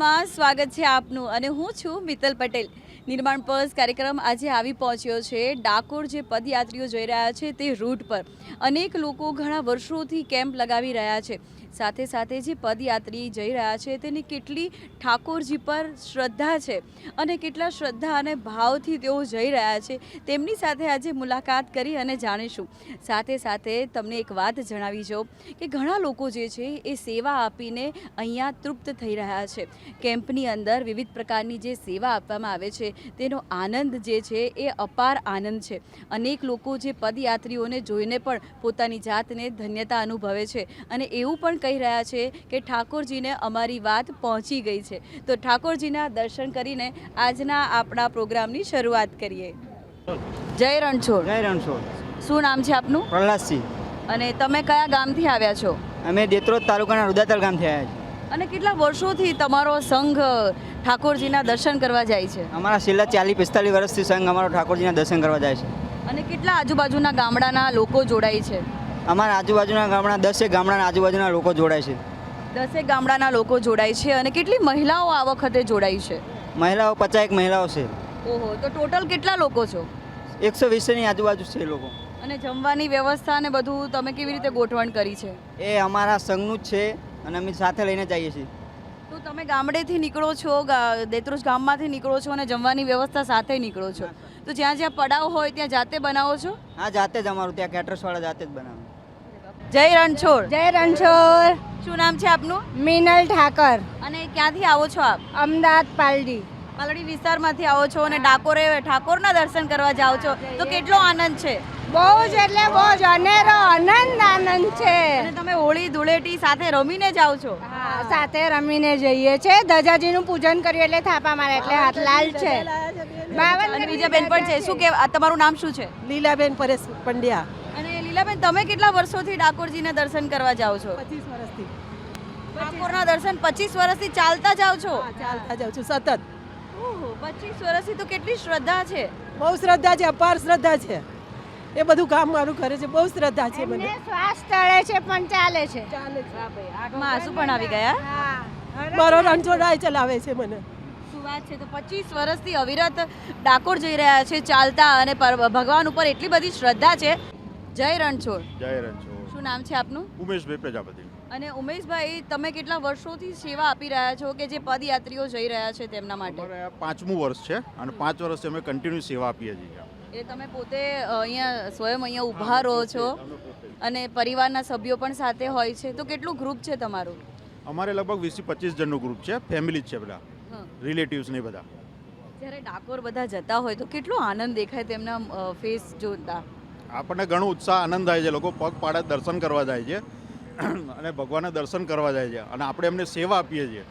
કાર્યક્રમમાં સ્વાગત છે આપનું અને હું છું મિત્તલ પટેલ. નિર્માણ પર્સ કાર્યક્રમ આજે આવી પહોંચ્યો છે. ડાકોર જે પદયાત્રીઓ જઈ રહ્યા છે તે રૂટ પર. અનેક લોકો ઘણા વર્ષોથી કેમ્પ લગાવી રહ્યા છે. સાથે સાથે જે પદયાત્રી જઈ રહ્યા છે તેની કેટલી ઠાકોરજી પર શ્રદ્ધા છે અને કેટલા શ્રદ્ધા અને ભાવથી તેઓ જઈ રહ્યા છે તેમની સાથે આજે મુલાકાત કરી અને જાણીશું. સાથે સાથે તમને એક વાત જણાવી જો કે ઘણા લોકો જે છે એ સેવા આપીને અહીંયા તૃપ્ત થઈ રહ્યા છે. કેમ્પની અંદર વિવિધ પ્રકારની જે સેવા આપવામાં આવે છે તેનો આનંદ જે છે એ અપાર આનંદ છે. અનેક લોકો જે પદયાત્રીઓને જોઈને પણ પોતાની જાતને ધન્યતા અનુભવે છે અને એવું પણ કહી રહ્યા છે કે ઠાકોરજીને અમારી વાત પહોંચી ગઈ છે. તો ઠાકોરજીના દર્શન કરીને આજના આપણા પ્રોગ્રામની શરૂઆત કરીએ. જય રણછોડ. જય રણછોડ. શું નામ છે આપનું? પ્રહલાદસિંહ. અને તમે કયા ગામથી આવ્યા છો? અમે દેત્રોદ તાલુકાના રુદાતલ ગામથી આવ્યા છીએ. અને કેટલા વર્ષોથી તમારો સંઘ ઠાકોરજીના દર્શન કરવા જાય છે? અમારા છેલ્લા ચાલીસ પિસ્તાલીસ વર્ષથી સંઘ અમારો ઠાકોરજીના દર્શન કરવા જાય છે. અને કેટલા આજુબાજુના ગામડાના લોકો જોડાય છે? અમારા આજુબાજુના ગામડા દસેક ગામડાના આજુબાજુના લોકો જોડાય છે. દસેક ગામડાના લોકો જોડાય છે અને કેટલી મહિલાઓ આ વખતે જોડાઈ છે? મહિલાઓ પચાસ મહિલાઓ છે. ઓહો તો ટોટલ કેટલા લોકો છો? એકસો વીસની આજુબાજુ છે લોકો. અને જમવાની વ્યવસ્થા ને બધું તમે કેવી રીતે ગોઠવણ કરી છે? એ અમારા સંઘનું જ છે અને અમે સાથે લઈને જઈએ છીએ. તો તમે ગામડેથી નીકળો છો દેત્રુજ ગામમાંથી નીકળો છો અને જમવાની વ્યવસ્થા સાથે નીકળો છો? તો જ્યાં જ્યાં પડાવ હોય ત્યાં જાતે બનાવો છો? હા જાતે જ અમારું ત્યાં કેટરસવાળા જાતે જ બનાવે. જય રણછોડ. જય રણછોડ. શું નામ છે આપનું? મિનલ ઠાકર. અને ક્યાંથી આવો છો આપ? અમદાવાદ પાલડી. પાલડી વિસ્તારમાંથી આવો છો અને ડાકોરે ઠાકોરના દર્શન કરવા જાઓ છો. તો કેટલો આનંદ છે? બહુ જ એટલે બહુ જ અનેરો આનંદ આનંદ છે. અને તમે હોળી ધૂળેટી સાથે રમીને જાઓ છો? હા, સાથે રમીને જઈએ છે. ધજાજીનું પૂજન કર્યું એટલે થાપા મારે એટલે હાથ લાલ છે. બાવન બીજા બેન પણ છે. શું કે તમારું નામ શું છે? લીલાબેન પરેશ પંડ્યા. લીલાબેન તમે કેટલા વર્ષોથી ડાકોરજીને દર્શન કરવા જાઓ છો? પચીસ વર્ષથી. ડાકોરના દર્શન પચીસ વર્ષથી ચાલતા જાઓ છો? ચાલતા જાઉં છું સતત. પચીસ વર્ષથી તો કેટલી શ્રદ્ધા છે? બહુ શ્રદ્ધા છે અપાર શ્રદ્ધા છે. એ બધું કામ મારું કરે છે બહુ શ્રદ્ધા છે મને. શ્વાસ ટળે છે પણ ચાલે છે. ચાલે છે. આંખમાં આંસુ પણ આવી ગયા હા? મારો રણછોડાય ચલાવે છે મને. શું વાત છે તો પચીસ વર્ષથી અવિરત ડાકોર જઈ રહ્યા છે ચાલતા અને પર- ભગવાન ઉપર એટલી બધી શ્રદ્ધા છે. જય રણછોડ. જય રણછોડ. શું નામ છે આપનું? ઉમેશભાઈ પ્રજાપતિ. અને ઉમેશભાઈ તમે કેટલા વર્ષોથી સેવા આપી રહ્યા છો કે જે પદયાત્રીઓ જઈ રહ્યા છે તેમના માટે? અમારે પાંચમું વર્ષ છે અને પાંચ વર્ષથી અમે કન્ટિન્યુ સેવા આપીએ છીએ એ તમે પોતે અહીંયા સ્વયં અહીંયા ઊભા રહો છો અને પરિવારના સભ્યો પણ સાથે હોય છે. તો કેટલું ગ્રુપ છે તમારું? અમારે લગભગ વીસથી પચીસ જણનું ગ્રુપ છે ફેમિલી જ છે બધા. રિલેટિવ્સ ને બધા. જ્યારે ડાકોર બધા જતા હોય તો કેટલો આનંદ દેખાય તેમના ફેસ જોતા. આપણને ઘણો ઉત્સાહ આનંદ થાય છે. લોકો પગ પાડે દર્શન કરવા જાય છે. અને ભગવાનના દર્શન કરવા જાય છે. અને આપણે એમને સેવા આપીએ છીએ.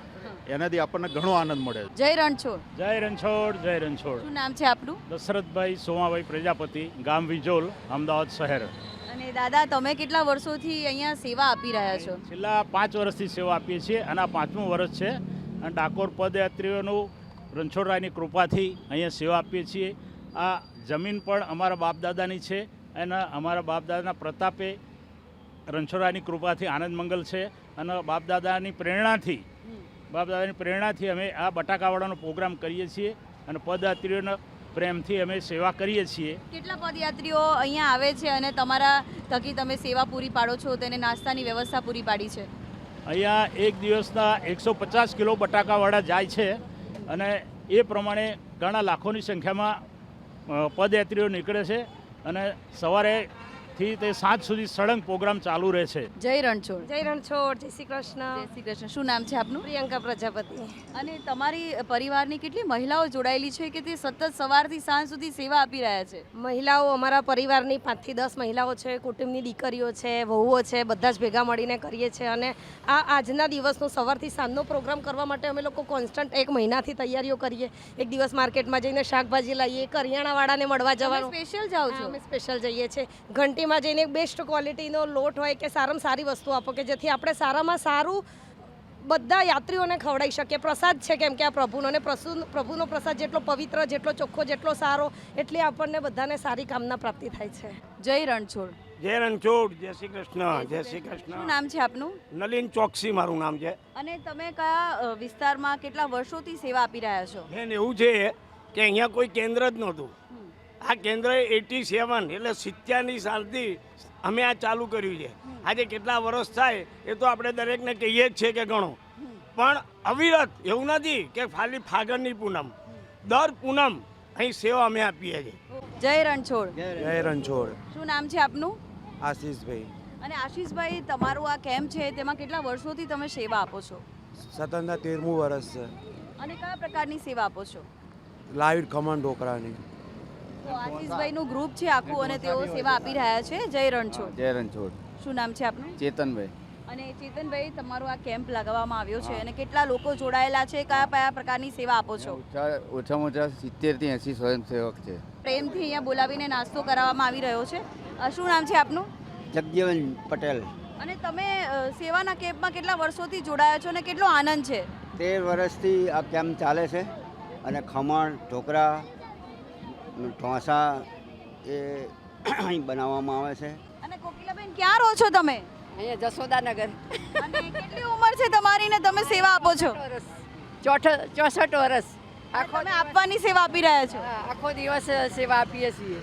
એનાથી આપણને ઘણો આનંદ મળે છે. જય રણછોડ. જય રણછોડ જય રણછોડ. શું નામ છે આપનું? દશરથભાઈ સોમાભાઈ પ્રજાપતિ ગામ વિજોલ અમદાવાદ શહેર. અને દાદા તમે કેટલા વર્ષોથી અહીંયા સેવા આપી રહ્યા છો? છેલ્લા પાંચ વર્ષથી સેવા આપીએ છીએ. અને આ પાંચમું વર્ષ છે. અને ડાકોર પદયાત્રીઓનું રણછોડરાયની કૃપાથી અહીંયા સેવા આપીએ છીએ. આ જમીન પણ અમારા બાપદાદાની છે. અને અમારા બાપદાદાના પ્રતાપે રણછોડાની કૃપાથી આનંદ મંગલ છે અને બાપદાદાની પ્રેરણાથી બાપદાદાની પ્રેરણાથી અમે આ બટાકાવાળાનો પ્રોગ્રામ કરીએ છીએ અને પદયાત્રીઓના પ્રેમથી અમે સેવા કરીએ છીએ. કેટલા પદયાત્રીઓ અહીંયા આવે છે અને તમારા થકી તમે સેવા પૂરી પાડો છો તેને નાસ્તાની વ્યવસ્થા પૂરી પાડી છે? અહીંયા એક દિવસના એકસો પચાસ કિલો બટાકાવાળા જાય છે અને એ પ્રમાણે ઘણા લાખોની સંખ્યામાં પદયાત્રીઓ નીકળે છે. અને સવારેથી તે સાંજ સુધી સળંગ પ્રોગ્રામ ચાલુ રહે છે જય રણછોડ. જય રણછોડ જય શ્રી કૃષ્ણ. જય શ્રી કૃષ્ણ. શું નામ છે આપનું? પ્રિયંકા પ્રજાપતિ. અને તમારી પરિવારની કેટલી મહિલાઓ જોડાયેલી છે કે તે સતત સવારથી સાંજ સુધી સેવા આપી રહ્યા છે? મહિલાઓ અમારા પરિવારની પાંચથી દસ મહિલાઓ છે કુટુંબની દીકરીઓ છે વહુઓ છે બધા જ ભેગા મળીને કરીએ છીએ અને આ આજના દિવસનો સવારથી સાંજનો પ્રોગ્રામ કરવા માટે અમે લોકો કોન્સ્ટન્ટ એક મહિનાથી તૈયારીઓ કરીએ. એક દિવસ માર્કેટમાં જઈને શાકભાજી લાવીએ કરિયાણાવાળાને મળવા જવાનું. સ્પેશિયલ જાઓ છો? અમે સ્પેશિયલ જઈએ છીએ. ઘંટીમાં જઈને બેસ્ટ ક્વોલિટીનો લોટ હોય કે સારામાં સારી વસ્તુ આપો કે જેથી આપણે સારામાં સારું બધા યાત્રીઓને ખવડાવી શકીએ. પ્રસાદ છે કેમ કે આ પ્રભુનો અને પ્રસુ પ્રભુનો પ્રસાદ જેટલો પવિત્ર જેટલો ચોખ્ખો જેટલો સારો એટલે આપણને બધાને સારી કામના પ્રાપ્તિ થાય છે. જય રણછોડ. જય રણછોડ જય શ્રી કૃષ્ણ જય શ્રી શું નામ છે આપનું? નલિન ચોકસી મારું નામ છે. અને તમે કયા વિસ્તારમાં કેટલા વર્ષોથી સેવા આપી રહ્યા છો? બેન એવું છે કે અહીંયા કોઈ કેન્દ્ર જ નહોતું. આ કેન્દ્ર એટી સેવન એટલે સિત્યાની સાલથી અમે આ ચાલુ કર્યું છે. આજે કેટલા વર્ષ થાય એ તો આપણે દરેકને કહીએ જ છે કે ગણો. પણ અવિરત એવું નથી કે ખાલી ફાગણની પૂનમ. દર પૂનમ અહીં સેવા અમે આપીએ છીએ. જય રણછોડ. જય રણછોડ. શું નામ છે આપનું? આશીષભાઈ. અને આશીષભાઈ તમારું આ કેમ્પ છે તેમાં કેટલા વર્ષોથી તમે સેવા આપો છો? સતનના તેરમું વર્ષ છે. અને કયા પ્રકારની સેવા આપો છો? લાઈવ ખમણ ઢોકળાની. તો આશીષભાઈનું ગ્રુપ છે આખું અને તેઓ સેવા આપી રહ્યા છે. જય રણછોડ. જય રણછોડ. શું નામ છે આપનું? ચેતનભાઈ. અને ચેતનભાઈ તમારો આ કેમ્પ લગાવવામાં આવ્યો છે અને કેટલા લોકો જોડાયેલા છે? કયા કયા પ્રકારની સેવા આપો છો? ઓછામાં ઓછા સિત્તેરથી એંસી સ્વયંસેવક છે. પ્રેમથી અહીંયા બોલાવીને નાસ્તો કરાવવામાં આવી રહ્યો છે. શું નામ છે આપનું? જગજીવન પટેલ. અને તમે સેવાના કેમ્પમાં કેટલા વર્ષોથી જોડાયા છો અને કેટલો આનંદ છે? તેર વર્ષથી આ કેમ્પ ચાલે છે. અને ખમણ ઢોકળા ઢોસા એ અહીં બનાવવામાં આવે છે. અને કોકિલાબેન ક્યાં રહો છો તમે? અહીંયા જસોદાનગર અને કેટલી ઉંમર છે તમારી ને તમે સેવા આપો છો? ચોઠ ચોસઠ વર્ષ. આખો તમે આપવાની સેવા આપી રહ્યા છો? આખો દિવસ સેવા આપીએ છીએ.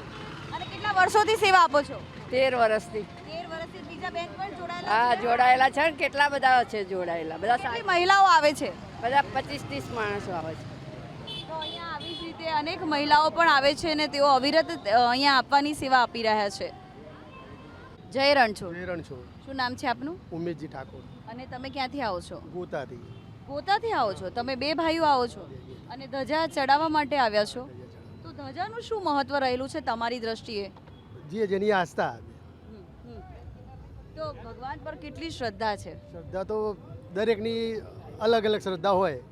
અને કેટલા વર્ષોથી સેવા આપો છો? તેર વર્ષથી. તેર વર્ષથી બીજા બેંક પણ જોડાયેલા હા જોડાયેલા છે કેટલા બધા છે જોડાયેલા? બધા મહિલાઓ આવે છે? બધા પચીસ ત્રીસ માણસો આવે છે. રીતે અનેક મહિલાઓ પણ આવે છે અને તેઓ અવિરત અહીંયા આપવાની સેવા આપી રહ્યા છે. જય રણછોડ. રણછોડ. શું નામ છે આપનું? ઉમેશજી ઠાકોર. અને તમે ક્યાંથી આવો છો? ગોતાથી. ગોતાથી આવો છો? તમે બે ભાઈઓ આવો છો? અને ધજા ચડાવવા માટે આવ્યા છો? તો ધજાનું શું મહત્વ રહેલું છે તમારી દ્રષ્ટિએ? જે જેની આસ્થા. તો ભગવાન પર કેટલી શ્રદ્ધા છે? શ્રદ્ધા તો દરેકની અલગ અલગ શ્રદ્ધા હોય.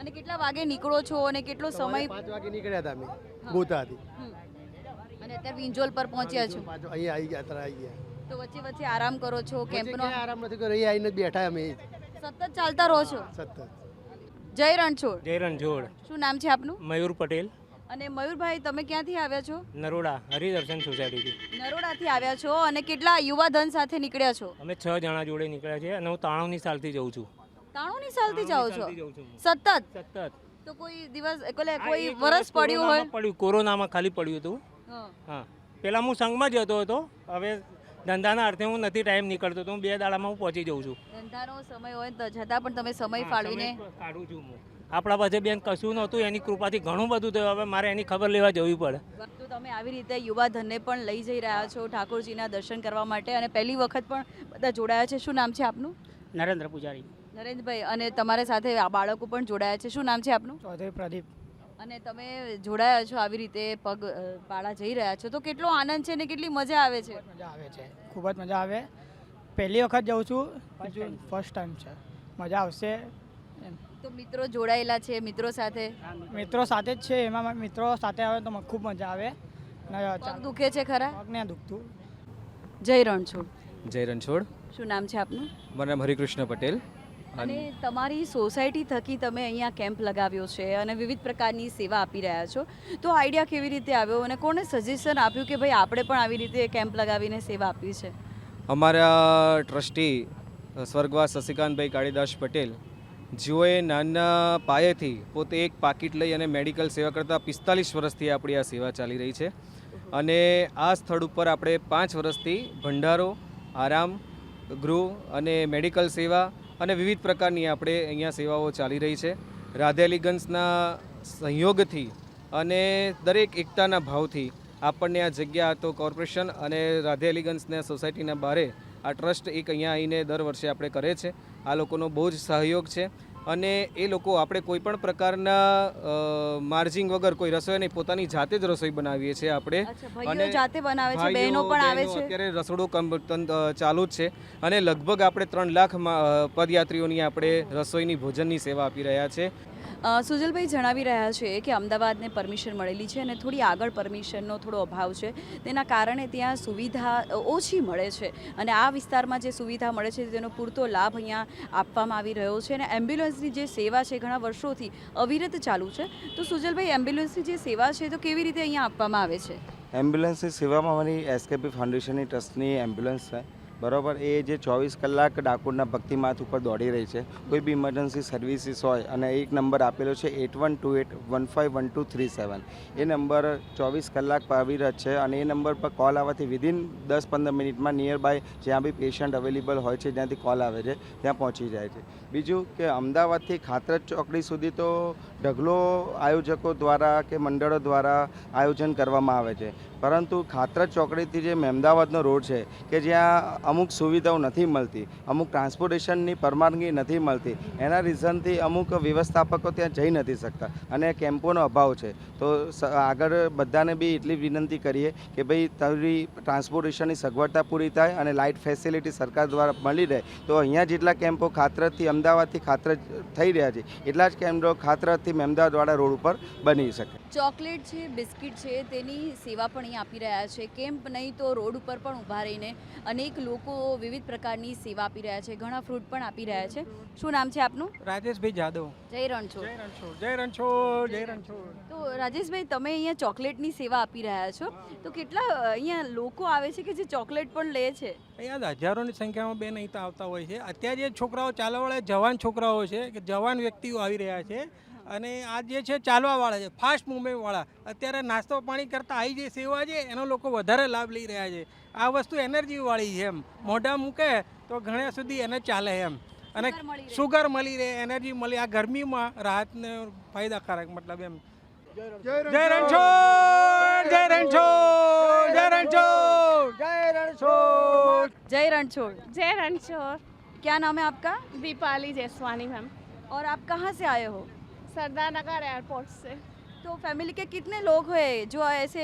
અને કેટલા વાગે નીકળો છો અને કેટલો સમય પાંચ વાગે નીકળ્યા હતા અમે ગોતાથી. અને અત્યારે વિંજોલ પર પહોંચ્યા છો? અહીંયા આવી ગયા અત્યારે આવી ગયા. તો વચ્ચે વચ્ચે આરામ કરો છો કેમ્પનો? આરામ નથી કર્યો અહીંયા આવીને બેઠા અમે. સતત ચાલતા રહો છો? સતત. જય રણછોડ. જય રણછોડ. શું નામ છે આપનું? મયુર પટેલ. અને મયુરભાઈ તમે ક્યાંથી આવ્યા છો? નરોડા હરિદર્શન સોસાયટીથી. નરોડાથી આવ્યા છો અને કેટલા યુવા ધન સાથે નીકળ્યા છો? અમે છ જણા જોડે નીકળ્યા છે અને હું તાણવની સાલથી જઉં છું. તાણુની સાલથી જાઓ છો? છું સતત? સતત. તો કોઈ દિવસ એટલે કોઈ વરસ પડ્યું હોય? પડ્યું કોરોનામાં ખાલી પડ્યું હતું. હા. હા. પહેલાં હું સંઘમાં જતો હતો હવે ધંધાના અર્થે હું નથી ટાઈમ નીકળતો તો હું બે દાડામાં હું પહોંચી જઉં છું. ધંધાનો સમય હોય તો છતાં પણ તમે સમય ફાળવીને કાઢું છું હું. આપણા પાસે બેન કશું નહોતું એની કૃપાથી ઘણું બધું થયું. હવે મારે એની ખબર લેવા જવી પડે. તો તમે આવી રીતે યુવા ધનને પણ લઈ જઈ રહ્યા છો ઠાકોરજીના દર્શન કરવા માટે અને પહેલી વખત પણ બધા જોડાયા છે. શું નામ છે આપનું? નરેન્દ્ર પૂજારી. નરેન્દ્રભાઈ અને તમારા સાથે આ બાળકો પણ જોડાયા છે. શું નામ છે આપનું? ચૌધરી પ્રદીપ. અને તમે જોડાયા છો આવી રીતે પગ પાળા જઈ રહ્યા છો. તો કેટલો આનંદ છે ને કેટલી મજા આવે છે? મજા આવે છે. ખૂબ જ મજા આવે. પહેલી વખત જાઉં છું હજુ ફર્સ્ટ ટાઈમ છે. મજા આવશે તો મિત્રો જોડાયેલા છે મિત્રો સાથે? મિત્રો સાથે જ છે. એમાં મિત્રો સાથે આવે તો મને ખૂબ મજા આવે. દુખે છે ખરા? પગને દુખતું. જય રણછોડ જય રણછોડ શું નામ છે આપનું? મારું નામ હરિકૃષ્ણ પટેલ. અને તમારી સોસાયટી થકી તમે અહીંયા કેમ્પ લગાવ્યો છે અને વિવિધ પ્રકારની સેવા આપી રહ્યા છો. તો આઈડિયા કેવી રીતે આવ્યો અને કોણે સજેશન આપ્યું કે ભાઈ આપણે પણ આવી રીતે કેમ્પ લગાવીને સેવા આપી છે? અમારા ટ્રસ્ટી સ્વર્ગવા શશિકાંતભાઈ કાળીદાસ પટેલ જેઓએ નાના પાયેથી પોતે એક પાકીટ લઈ અને મેડિકલ સેવા કરતાં પિસ્તાલીસ વર્ષથી આપણી આ સેવા ચાલી રહી છે. અને આ સ્થળ ઉપર આપણે પાંચ વર્ષથી ભંડારો આરામ ગૃહ અને મેડિકલ સેવા અને વિવિધ પ્રકારની આપણે અહીંયા સેવાઓ ચાલી રહી છે. રાધે અલીગંજના સંયોગથી અને દરેક એકતાના ભાવથી આપણને આ જગ્યા તો કોર્પોરેશન અને રાધે અલીગંજના સોસાયટીના બારે આ ટ્રસ્ટ એક અહીંયા આવીને દર વર્ષે આપણે કરે છે. આ લોકોનો બહુ જ સહયોગ છે. અને એ લોકો આપણે કોઈ પણ પ્રકારના માર્જિંગ વગર કોઈ રસોઈ નહીં પોતાની જાતે જ રસોઈ બનાવીએ છીએ આપણે. અને જાતે બનાવે છે બહેનો પણ આવે છે? અત્યારે રસોડું ચાલુ જ છે. અને લગભગ આપણે ત્રણ લાખ પદયાત્રીઓની આપણે રસોઈની ભોજનની સેવા આપી રહ્યા છે. સુજલભાઈ જણાવી રહ્યા છે કે અમદાવાદને પરમિશન મળેલી છે અને થોડી આગળ પરમિશનનો થોડો અભાવ છે. તેના કારણે ત્યાં સુવિધા ઓછી મળે છે અને આ વિસ્તારમાં જે સુવિધા મળે છે તેનો પૂરતો લાભ અહીંયા આપવામાં આવી રહ્યો છે અને એમ્બ્યુલન્સની જે સેવા છે ઘણા વર્ષોથી અવિરત ચાલુ છે. તો સુજલભાઈ, એમ્બ્યુલન્સની જે સેવા છે તો કેવી રીતે અહીંયા આપવામાં આવે છે? એમ્બ્યુલન્સની સેવામાં અમારી એસકેપી ફાઉન્ડેશનની ટ્રસ્ટની એમ્બ્યુલન્સ છે. બરાબર, એ જે ચોવીસ કલાક ડાકોરના ભક્તિમાથ ઉપર દોડી રહી છે, કોઈ બી ઇમરજન્સી સર્વિસીસ હોય અને એક નંબર આપેલો છે eight one two eight one five one two three seven એ નંબર ચોવીસ કલાક અવિરત છે અને એ નંબર પર કોલ આવવાથી વિધિન દસ પંદર મિનિટમાં નિયર બાય જ્યાં બી પેશન્ટ અવેલેબલ હોય છે, જ્યાંથી કોલ આવે છે, ત્યાં પહોંચી જાય છે. બીજું કે અમદાવાદથી ખાતરજ ચોકડી સુધી તો ઢગલો આયોજકો દ્વારા કે મંડળો દ્વારા આયોજન કરવામાં આવે છે. પરંતુ ખાતરજ ચોકડીથી જે મહેમદાવાદનો રોડ છે, કે જ્યાં અમુક સુવિધાઓ નથી મળતી, અમુક ટ્રાન્સપોર્ટેશનની પરવાનગી નથી મળતી, એના રીઝનથી અમુક વ્યવસ્થાપકો ત્યાં જઈ નથી શકતા અને કેમ્પોનો અભાવ છે. તો આગળ બધાને બી એટલી વિનંતી કરીએ કે ભાઈ તારી ટ્રાન્સપોર્ટેશનની સગવડતા પૂરી થાય અને લાઇટ ફેસિલિટી સરકાર દ્વારા મળી રહે, તો અહીંયા જેટલા કેમ્પો ખાતરથી અમદાવાદથી ખાતર થઈ રહ્યા છે, એટલા જ કેમ્પો ખાતરથી મહેમદાવાદવાળા રોડ ઉપર બની શકે. ચોકલેટ છે, બિસ્કિટ છે, તેની સેવા પણ અહીં આપી રહ્યા છે. કેમ્પ નહીં તો રોડ ઉપર પણ ઊભા રહીને અનેક લોકો વિવિધ પ્રકારની સેવા આપી રહ્યા છે. ઘણા ફ્રૂટ પણ આપી રહ્યા છે. શું નામ છે આપનું? રાજેશભાઈ જાદવ. જય રણછોડ. જય રણછોડ. જય રણછોડ જય રણછોડ. તો રાજેશભાઈ તમે અહીંયા ચોકલેટની સેવા આપી રહ્યા છો. તો કેટલા અહીંયા લોકો આવે છે કે જે ચોકલેટ પણ લે છે? અહીંયા હજારોની સંખ્યામાં બેન અહીં તો આવતા હોય છે. અત્યારે જે છોકરાઓ ચાલવાવાળા જવાન છોકરાઓ છે કે જવાન વ્યક્તિઓ આવી રહ્યા છે. અને આ જે છે ચાલવાવાળા છે ફાસ્ટ મૂવમેન્ટવાળા અત્યારે નાસ્તો પાણી કરતાં આવી જે સેવા છે એનો લોકો વધારે લાભ લઈ રહ્યા છે આ વસ્તુ એનર્જીવાળી છે એમ મોઢા મૂકે તો ઘણા સુધી એને ચાલે એમ અને સુગર મળી રહે. સુગર મળી રહે એનર્જી મળી આ ગરમીમાં રાહતને ફાયદાકારક મતલબ એમ જય રણછોડ જય રણછોડ જય રણછોડ જય રણછોડ જય રણછોડ जय रणछोड़ क्या नाम है आपका दीपाली जसवानी मैम और आप कहाँ से आए हो सरदार नगर एयरपोर्ट से। तो फैमिली के कितने लोग हैं जो ऐसे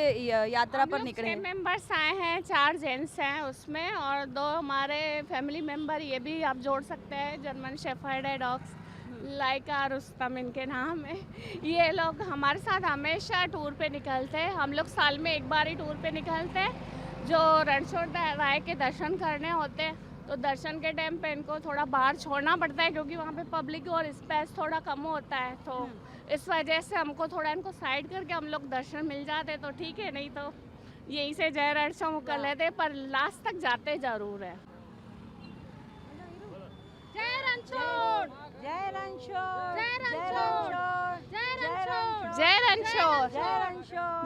यात्रा पर निकले मेंबर्स आए हैं चार जेंट्स हैं उसमें और दो हमारे फैमिली मेंबर ये भी आप जोड़ सकते हैं जर्मन शेफर्ड है डॉग्स लाइका रुस्तम इनके नाम है। ये लोग हमारे साथ हमेशा टूर पे निकलते हैं। हम लोग साल में एक बार ही टूर पे निकलते हैं जो रणछोड़ राय के दर्शन करने होते हैं। तो दर्शन के टाइम पे इनको थोड़ा बाहर छोड़ना पड़ता है क्योंकि वहाँ पे पब्लिक और स्पेस थोड़ा कम होता है तो इस वजह से हमको थोड़ा इनको साइड करके हम लोग दर्शन मिल जाते तो ठीक है नहीं तो यहीं से जय रणछोड़ कर लेते पर लास्ट तक जाते ज़रूर है। जय रणछोड़ जय रणछोड़ जय रणछोड़ जय रणछोड़ जय रणछोड़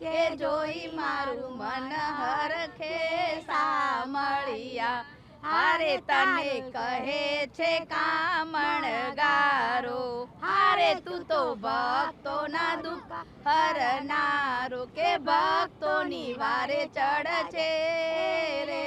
કે જોઈ મારું મન હરખે સામળિયા હારે તને કહે છે કામણ ગારો. હારે તું તો ભક્તોના દુઃખ હરનારો કે ભક્તોની વારે ચડ છે રે.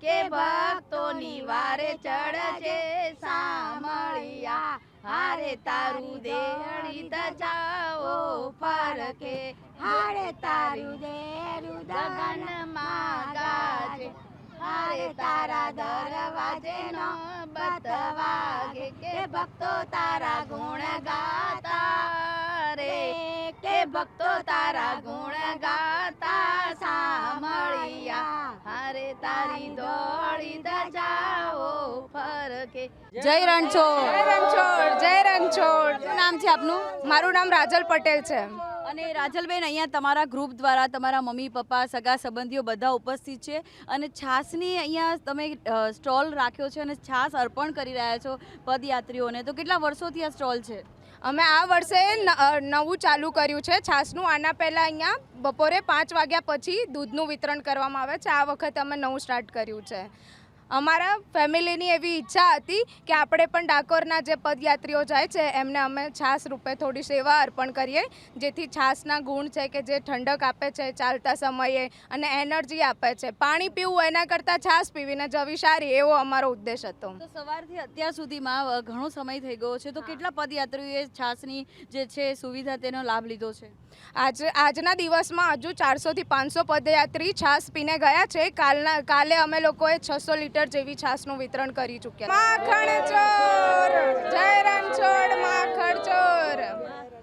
કે ભક્તોની વારે ચડ છે સામળિયા હારે તારું દેહળી દજાઓ ફરકે. હારે તારું દેહળું ગગનમાં ગાજે હારે તારા દરવાજે નો બતવાગે કે ભક્તો તારા ગુણ ગાતા રે કે ભક્તો તારા ગુણ ગાતા સાંભળિયા હારે તારી દોડી દજાઓ ફરકે જય રણછોડ જય રણછોડ જય રણછોડ શું નામ છે આપનું? મારું નામ રાજલ પટેલ છે. અને રાજલબેન, અહીંયા તમારા ગ્રુપ દ્વારા તમારા મમ્મી, પપ્પા, સગા સંબંધીઓ બધા ઉપસ્થિત છે અને છાસની અહીંયા તમે સ્ટોલ રાખ્યો છે અને છાસ અર્પણ કરી રહ્યા છો પદયાત્રીઓને. તો કેટલા વર્ષોથી આ સ્ટોલ છે? અમે આ વર્ષે નવું ચાલુ કર્યું છે. છાસનું આના પહેલાં અહીંયા બપોરે પાંચ વાગ્યા પછી દૂધનું વિતરણ કરવામાં આવે છે. આ વખતે અમે નવું સ્ટાર્ટ કર્યું છે. અમારા ફેમિલીની એવી ઈચ્છા હતી કે આપણે પણ ડાકોરના જે પદયાત્રીઓ જાય છે એમને અમે છાસ રૂપે થોડી સેવા અર્પણ કરીએ જેથી છાસના ગુણ છે કે જે ઠંડક આપે છે ચાલતા સમયે અને એનર્જી આપે છે. પાણી પીવું એના કરતાં છાસ પીવીને જવી સારી એવો અમારો ઉદ્દેશ હતો. તો સવારથી અત્યાર સુધીમાં ઘણો સમય થઈ ગયો છે. તો કેટલા પદયાત્રીઓએ છાસની જે છે સુવિધા તેનો લાભ લીધો છે? આજ આજના દિવસમાં હજુ ચારસોથી પાંચસો પદયાત્રી છાસ પીને ગયા છે. કાલના કાલે અમે લોકોએ છસો લીટર જેવી છાસનું વિતરણ કરી ચૂક્યા માખણ ચોર! જય રણછોડ માખણ ચોર!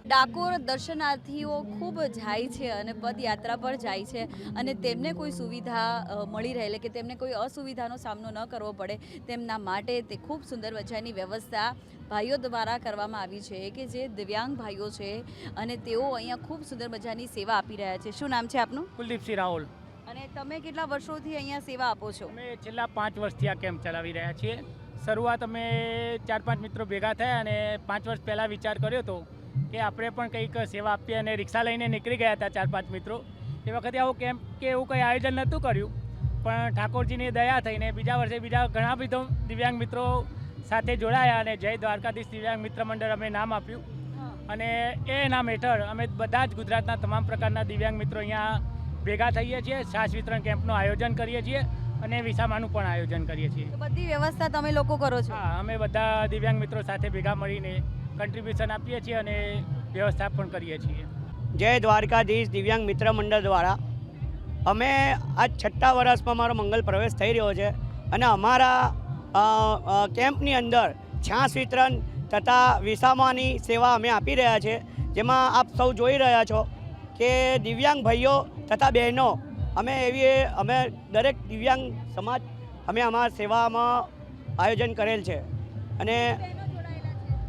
ડાકોર દર્શનાર્થીઓ ખૂબ જાય છે અને પદયાત્રા પર જાય છે અને તેમને કોઈ સુવિધા મળી રહે એટલે કે તેમને કોઈ અસુવિધાનો સામનો ન કરવો પડે તેમના માટે તે ખૂબ સુંદર મજાની વ્યવસ્થા ભાઈઓ દ્વારા કરવામાં આવી છે કે જે દિવ્યાંગ ભાઈઓ છે અને તેઓ અહીંયા ખૂબ સુંદર મજાની સેવા આપી રહ્યા છે. શું નામ છે આપનું? કુલદીપસિંહ રાહુલ. અને તમે કેટલા વર્ષોથી અહીંયા સેવા આપો છો? અમે છેલ્લા પાંચ વર્ષથી આ કેમ્પ ચલાવી રહ્યા છીએ. શરૂઆત અમે ચાર પાંચ મિત્રો ભેગા થયા અને પાંચ વર્ષ પહેલાં વિચાર કર્યો હતો કે આપણે પણ કંઈક સેવા આપીએ અને રિક્ષા લઈને નીકળી ગયા હતા ચાર પાંચ મિત્રો. એ વખતે આવું કેમ્પ કે એવું કંઈ આયોજન નહોતું કર્યું. પણ ઠાકોરજીની દયા થઈને બીજા વર્ષે બીજા ઘણા બધો દિવ્યાંગ મિત્રો સાથે જોડાયા અને જય દ્વારકાધીશ દિવ્યાંગ મિત્ર મંડળ અમે નામ આપ્યું. અને એ નામ હેઠળ અમે બધા જ ગુજરાતના તમામ પ્રકારના દિવ્યાંગ મિત્રો અહીંયા ભેગા થઈએ છીએ છાશ વિતરણ કેમ્પનું આયોજન કરીએ છીએ અને વિસામાનું પણ આયોજન કરીએ છીએ. બધી વ્યવસ્થા તમે લોકો કરો છો? હા અમે બધા દિવ્યાંગ મિત્રો સાથે ભેગા મળીને કન્ટ્રીબ્યુશન આપીએ છીએ અને વ્યવસ્થા પણ કરીએ છીએ. જય દ્વારકાધીશ દિવ્યાંગ મિત્ર મંડળ દ્વારા. અમે આ છઠ્ઠા વર્ષમાં મારો મંગલ પ્રવેશ થઈ રહ્યો છે અને અમારા કેમ્પની અંદર છાશ વિતરણ તથા વિસામાની સેવા અમે આપી રહ્યા છે. જેમાં આપ સૌ જોઈ રહ્યા છો કે દિવ્યાંગ ભાઈઓ તથા બહેનો, અમે એવી અમે દરેક દિવ્યાંગ સમાજ, અમે અમારા સેવામાં આયોજન કરેલ છે. અને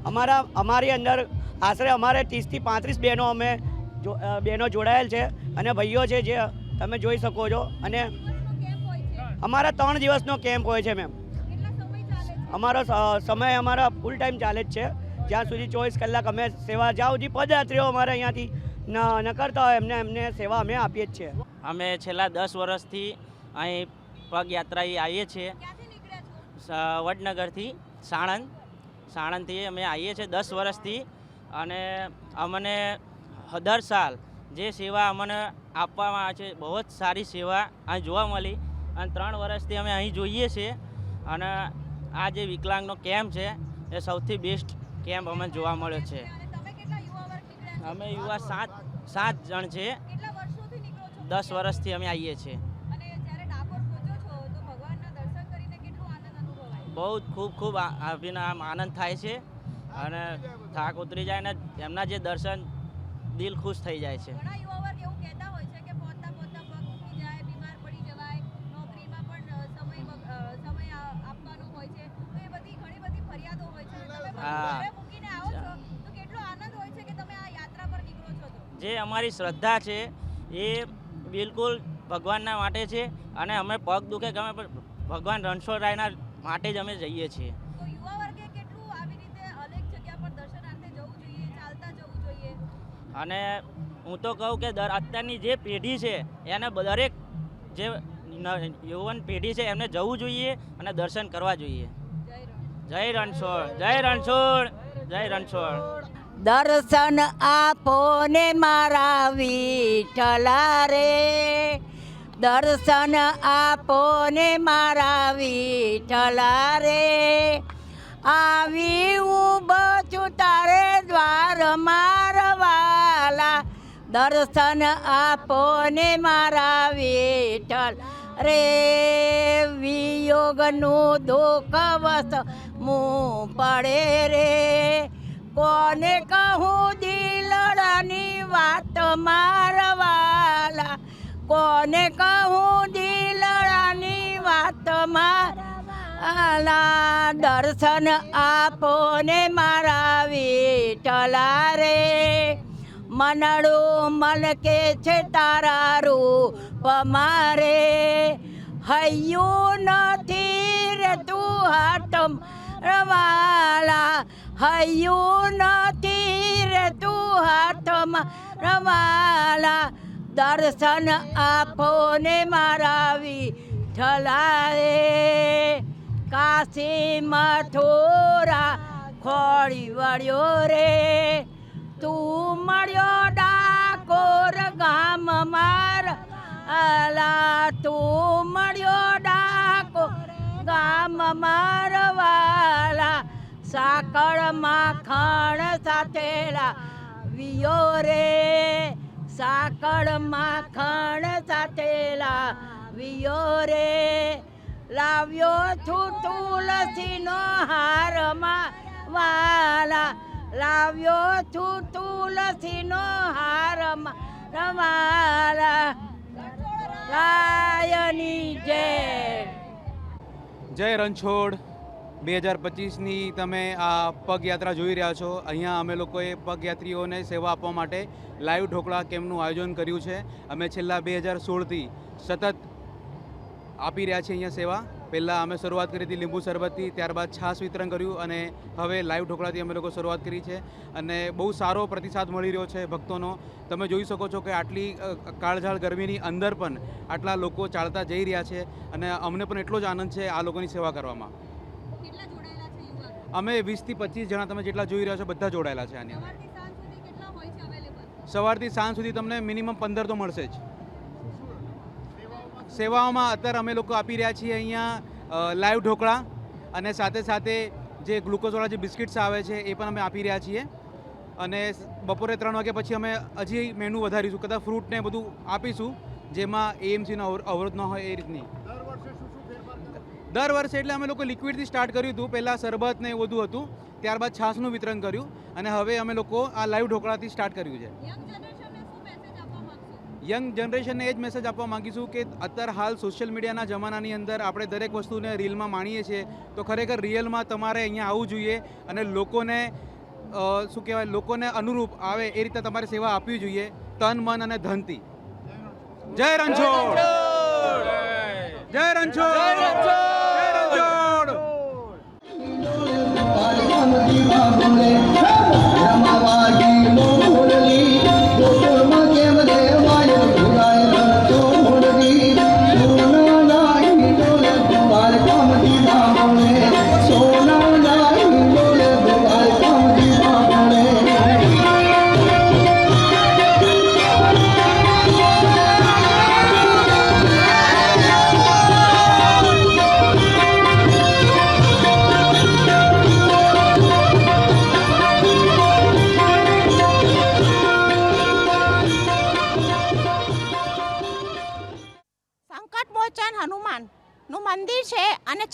અમારા, અમારી અંદર આશરે અમારે ત્રીસથી પાંત્રીસ બહેનો અમે જો- બહેનો જોડાયેલ છે અને ભાઈઓ છે જે તમે જોઈ શકો છો. અને અમારા ત્રણ દિવસનો કેમ્પ હોય છે મેમ. અમારો સમય અમારા ફૂલ ટાઈમ ચાલે જ છે. જ્યાં સુધી ચોવીસ કલાક અમે સેવા, જ્યાં સુધી પદયાત્રીઓ અમારે અહીંયાથી ન ન કરતા હોય એમને એમને સેવા અમે આપીએ જ છીએ. અમે છેલ્લા દસ વર્ષથી અહીં પગયાત્રાએ આવીએ છીએ. વડનગરથી સાણંદ. સાણંદથી અમે આવીએ છીએ દસ વર્ષથી અને અમને દર સાલ જે સેવા અમને આપવામાં આવે છે બહુ જ સારી સેવા અહીં જોવા મળી. અને ત્રણ વર્ષથી અમે અહીં જોઈએ છીએ અને આ જે વિકલાંગનો કેમ્પ છે એ સૌથી બેસ્ટ કેમ્પ અમને જોવા મળ્યો છે. અમે યુવા સાત સાત જણ છે. દસ વર્ષથી અમે આવીએ છીએ. બહુ ખૂબ ખૂબ અભિનામ આનંદ થાય છે. અને થાક ઉતરી જાય ને એમના જે દર્શન દિલ ખુશ થઈ જાય છે. હા. જે અમારી શ્રદ્ધા છે એ બિલકુલ ભગવાનના માટે છે અને અમે પગ દુખે ગમે પણ ભગવાન રણછોડરાયના માટે જ અમે જઈએ છીએ. અને હું તો કહું કે દર અત્યારની જે પેઢી છે એને દરેક જે યુવાન પેઢી છે એમને જવું જોઈએ અને દર્શન કરવા જોઈએ. જય રણછોડ જય રણછોડ જય રણછોડ. દર્શન આપો ને મારા વિઠલા રે. દર્શન આપો ને મારા વિઠલા રે. આવી ઊભો છું તારે દ્વાર મારવાલા. દર્શન આપો ને મારા વિઠલ રે. વિયોગનું દુઃખ વસ મું પડે રે. કોને કહું લડાની વાત મારવાલા. કોને કહું દિલડાની વાત મારવાલા? દર્શન આપો ને મારા વિઠલા રે મનડું મન કે છે તારા રૂપ મારે હૈયું નથી રે તું હાટમ રવાલા હૈયું નથી રે તું હાથમાં રમાલા. દર્શન આપો ને મારા વિઠલા રે કાશી મથોરા ખોળી વળ્યો રે. તું મળ્યો ડાકોર ગામ માર. આલા તું મળ્યો ડાકોર ગામ મારવાલા સાકળ માખણ સાથેલા વિયો રે. સાકળ માખણ સાથેલા વિયો રે. લાવ્યો છું તુલસીનો હારમાં વાલા. લાવ્યો છું તુલસીનો હારમાં રમાલા રાયની જય જય રણછોડ. બે હજાર પચીસની તમે આ પગયાત્રા જોઈ રહ્યા છો. અહીંયા અમે લોકોએ પગયાત્રીઓને સેવા આપવા માટે લાઈવ ઢોકળા કેમ્પનું આયોજન કર્યું છે. અમે છેલ્લા બે હજાર સોળથી સતત આપી રહ્યા છીએ અહીંયા સેવા. પહેલાં અમે શરૂઆત કરી હતી લીંબુ શરબતથી ત્યારબાદ છાશ વિતરણ કર્યું અને હવે લાઈવ ઢોકળાથી અમે લોકો શરૂઆત કરી છે. અને બહુ સારો પ્રતિસાદ મળી રહ્યો છે ભક્તોનો. તમે જોઈ શકો છો કે આટલી કાળઝાળ ગરમીની અંદર પણ આટલા લોકો ચાલતા જઈ રહ્યા છે અને અમને પણ એટલો જ આનંદ છે આ લોકોની સેવા કરવામાં કેટલા જોડાયેલા છે યુવાનો અમે વીસથી પચીસ જણા તમે જેટલા જોઈ રહ્યા છો બધા જોડાયેલા છે આની અંદર. સાંજ સુધી સવારથી સાંજ સુધી તમને મિનિમમ પંદર તો મળશે જ. સેવાઓમાં અત્યારે અમે લોકો આપી રહ્યા છીએ અહીંયા લાઈવ ઢોકળા અને સાથે સાથે જે ગ્લુકોઝવાળા જે બિસ્કિટ્સ આવે છે એ પણ અમે આપી રહ્યા છીએ. અને બપોરે ત્રણ વાગ્યા પછી અમે હજી મેનુ વધારીશું. કદાચ ફ્રૂટને બધું આપીશું જેમાં એએમસીનો અવરોધ ન હોય એ રીતની. દર વર્ષે એટલે અમે લોકો લિક્વિડથી સ્ટાર્ટ કર્યું હતું. પહેલાં શરબત ને એવું બધું હતું. ત્યારબાદ છાશનું વિતરણ કર્યું. અને હવે અમે લોકો આ લાઈવ ઢોકળાથી સ્ટાર્ટ કર્યું છે. યંગ જનરેશનને શું મેસેજ આપવા માંગશો? યંગ જનરેશનને એ જ મેસેજ આપવા માગીશું કે અત્યારે હાલ સોશિયલ મીડિયાના જમાનાની અંદર આપણે દરેક વસ્તુને રીલમાં માણીએ છીએ. તો ખરેખર રિયલમાં તમારે અહીંયા આવવું જોઈએ અને લોકોને શું કહેવાય લોકોને અનુરૂપ આવે એ રીતે તમારે સેવા આપવી જોઈએ. તન મન અને ધનથી. જય રણછોડ. જય રણછોડ. જય રણછોડ. સંકટ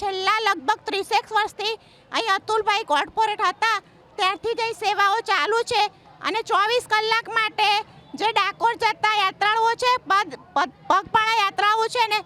છેલ્લા લગભગ ત્રીસેક વર્ષથી અહીં અતુલભાઈ કોર્પોરેટ હતા. ત્યારથી જ સેવાઓ ચાલુ છે અને ચોવીસ કલાક માટે જે ડાકોર જતા યાત્રાળુઓ છે, પદ- પગપાળા યાત્રાઓ છે ને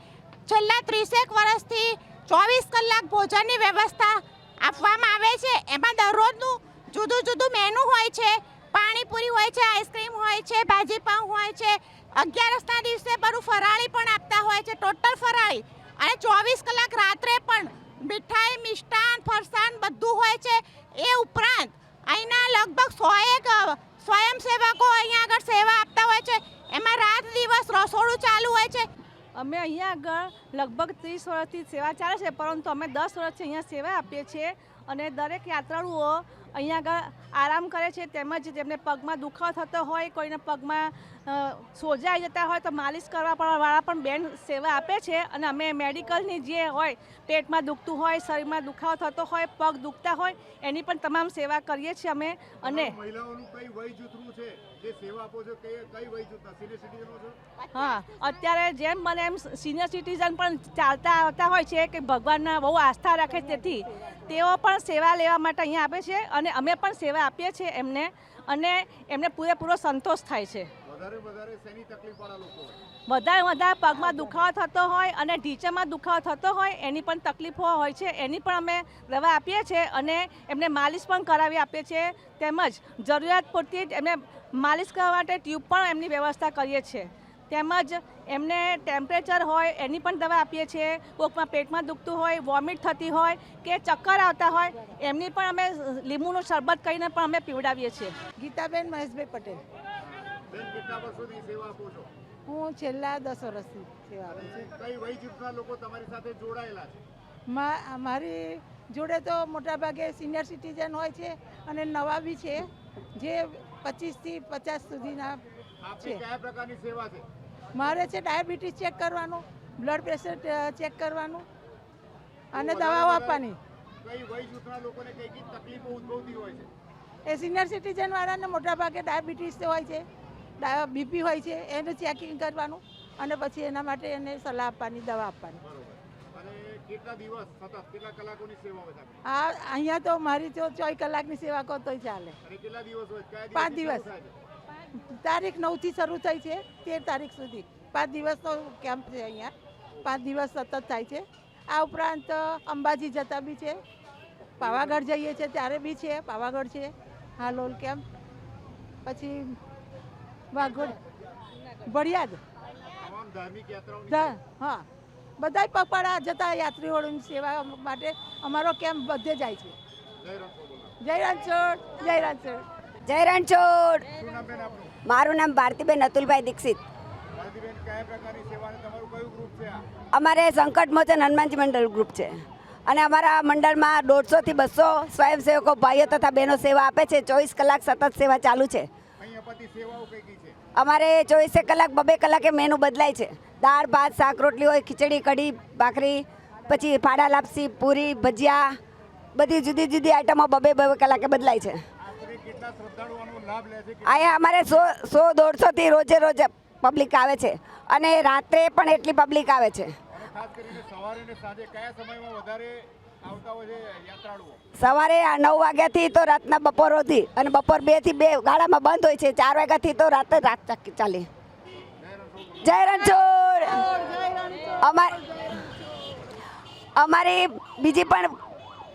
છેલ્લા ત્રીસેક વર્ષથી ચોવીસ કલાક ભોજનની વ્યવસ્થા આપવામાં આવે છે. એમાં દરરોજનું જુદું જુદું મેનુ હોય છે, પાણીપુરી હોય છે, આઈસ્ક્રીમ હોય છે ભાજીપાઉં હોય છે. અગિયારસના દિવસે બધું ફરાળી પણ આપતા હોય છે, ટોટલ ફરાળી. અને ચોવીસ કલાક રાત્રે પણ મીઠાઈ, મિષ્ટાન, ફરસાણ બધું હોય છે. એ ઉપરાંત અહીંના લગભગ સો એક સ્વયંસેવકો અહીંયા આગળ સેવા આપતા હોય છે. એમાં રાત દિવસ રસોડું ચાલુ હોય છે. અમે અહીંયા આગળ લગભગ ત્રીસ વર્ષથી સેવા ચાલે છે, પરંતુ અમે દસ વર્ષથી અહીંયા સેવા આપીએ છીએ. અને દરેક યાત્રાળુઓ અહીંયા આગળ આરામ કરે છે તેમજ જેમને પગમાં દુખાવો થતો હોય કોઈને પગમાં સોજાઈ જતા હોય તો માલિશ કરવા પણ વાળા પણ બેન સેવા આપે છે અને અમે મેડિકલની જે હોય પેટમાં દુખતું હોય શરીરમાં દુખાવો થતો હોય પગ દુખતા હોય એની પણ તમામ સેવા કરીએ છીએ અમે અને હા અત્યારે જેમ મને એમ સિનિયર સિટીઝન પણ ચાલતા આવતા હોય છે કે ભગવાનના બહુ આસ્થા રાખે તેથી તેઓ પણ સેવા લેવા માટે અહીંયા આપે છે અને અમે પણ સેવા આપીએ છીએ એમને અને એમને પૂરેપૂરો સંતોષ થાય છે. વધારે વધારે પગમાં દુખાવો થતો હોય અને ઢીંચામાં દુખાવો થતો હોય એની પણ તકલીફો હોય છે એની પણ અમે દવા આપીએ છીએ અને એમને માલિશ પણ કરાવી આપીએ છીએ. તેમજ જરૂરિયાત પૂરતી એમને માલિશ કરવા માટે ટ્યુબ પણ એમની વ્યવસ્થા કરીએ છીએ. તેમજ એમને ટેમ્પરેચર હોય એની પણ દવા આપીએ છીએ. કોકમાં પેટમાં દુખતું હોય વોમિટ થતી હોય કે ચક્કર આવતા હોય એમની પણ અમે લીંબુનું શરબત કરીને પણ અમે પીવડાવીએ છીએ. ગીતાબેન મહેશભાઈ પટેલ. હું છેલ્લા દસ વર્ષથી સેવા આપું છું. કઈ વય જૂથના લોકો તમારી સાથે જોડાયેલા છે? મારી જોડે તો મોટાભાગે સિનિયર સિટીઝન હોય છે અને નવા બી છે જે પચીસથી પચાસ સુધીના છે. કયા પ્રકારની સેવા છે? મારે છે ડાયાબિટીસ ચેક કરવાનું બ્લડ પ્રેશર ચેક કરવાનું અને દવાઓ આપવાની. એ સિનિયર સિટીઝન વાળાને મોટાભાગે ડાયાબિટીસ હોય છે બીપી હોય છે એનું ચેકિંગ કરવાનું અને પછી એના માટે એને સલાહ આપવાની દવા આપવાની. આ અહીંયા તો મારી તો ચોવીસ કલાકની સેવા કરતો ચાલે. પાંચ દિવસ. તારીખ નવથી શરૂ થઈ છે તેર તારીખ સુધી. પાંચ દિવસનો કેમ્પ છે અહીંયા. પાંચ દિવસ સતત થાય છે. આ ઉપરાંત અંબાજી જતા બી છે. પાવાગઢ જઈએ છીએ ત્યારે બી છે પાવાગઢ છે હાલોલ કેમ્પ. પછી વાઘોડ ભડિયાદ હા. બધા પગપાળા જતા યાત્રીઓની સેવા માટે અમારો કેમ્પ બધે જાય છે. જય રણછોડ જય રણછોડ જય રણછોડ. મારું નામ ભારતીબેન અતુલભાઈ દીક્ષિત. અમારે સંકટ મોચન હનુમાનજી મંડળ ગ્રુપ છે. અને અમારા મંડળમાં દોઢસોથી બસો સ્વયંસેવકો ભાઈઓ તથા બહેનો સેવા આપે છે. ચોવીસ કલાક સતત સેવા ચાલુ છે? અમારે ચોવીસે કલાક બબે કલાકે મેનુ બદલાય છે. દાળ ભાત શાક રોટલી હોય ખીચડી કઢી ભાખરી પછી ફાડા લાપસી પૂરી ભજીયા બધી જુદી જુદી આઈટમો બબે બબે કલાકે બદલાય છે. અહીંયા અમારે સો સો દોઢસોથી રોજે રોજ પબ્લિક આવે છે. અને રાત્રે પણ એટલી પબ્લિક આવે છે. સવારે નવ વાગ્યાથી તો રાતના બપોર સુધી અને બપોર બેથી બે ગાળામાં બંધ હોય છે. ચાર વાગ્યાથી તો રાતે રાત ચાલે. જય રણછોડ! અમાર અમારી બીજી પણ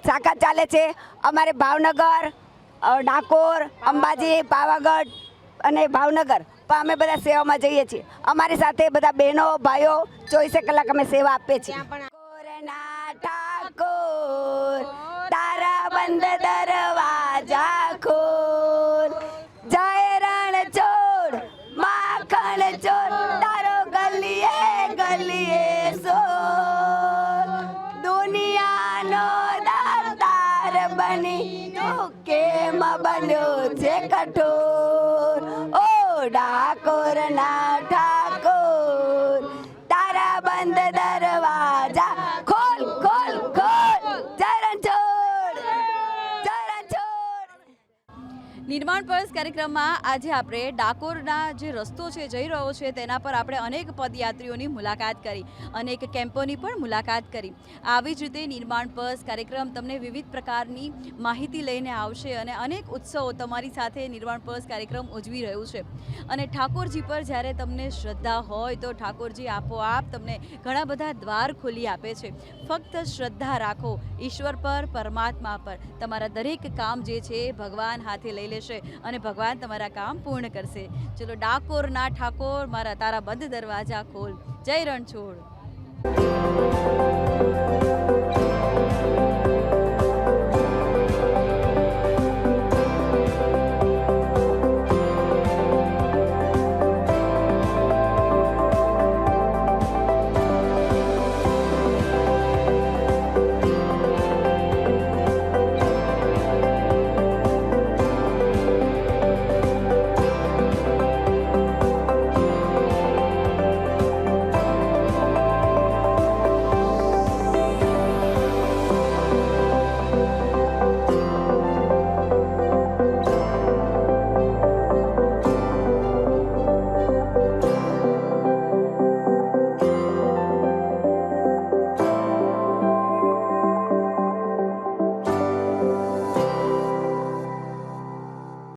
શાખા ચાલે છે. અમારે ભાવનગર ડાકોર અંબાજી પાવાગઢ અને ભાવનગર. પણ અમે બધા સેવામાં જઈએ છીએ. અમારી સાથે બધા બહેનો ભાઈઓ ચોવીસે કલાક અમે સેવા આપીએ છીએ. ઠાકોર તારા બંધ દરવાજા ખોલ જય રણછોડ માખણ ચોર તારો ગલીએ ગલીએ સો દુનિયાનો દાતાર બની કેમ બન્યો છે કઠોર. ઓ ડાકોરના ઠાકોર નિર્માણ પર્સ કાર્યક્રમમાં આજે આપણે ડાકોરના જે રસ્તો છે, જઈ રહ્યો છે, તેના પર આપણે અનેક પદયાત્રીઓની મુલાકાત કરી, અનેક કેમ્પોની પણ મુલાકાત કરી. આવી જ રીતે નિર્માણ પર્સ કાર્યક્રમ તમને વિવિધ પ્રકારની માહિતી લઈને આવશે અને અનેક ઉત્સવો તમારી સાથે નિર્માણ પર્સ કાર્યક્રમ ઉજવી રહ્યું છે. અને ઠાકોરજી પર જ્યારે તમને શ્રદ્ધા હોય તો ઠાકોરજી આપોઆપ તમને ઘણા બધા દ્વાર ખોલી આપે છે. ફક્ત શ્રદ્ધા રાખો, ઈશ્વર પર, પરમાત્મા પર. તમારા દરેક કામ જે છે, ભગવાન હાથે લઈ લેશે. અને ભગવાન તમારા કામ પૂર્ણ કરશે. ચલો ડાકોરના ઠાકોર, મારા તારા બંધ દરવાજા ખોલ. જય રણછોડ.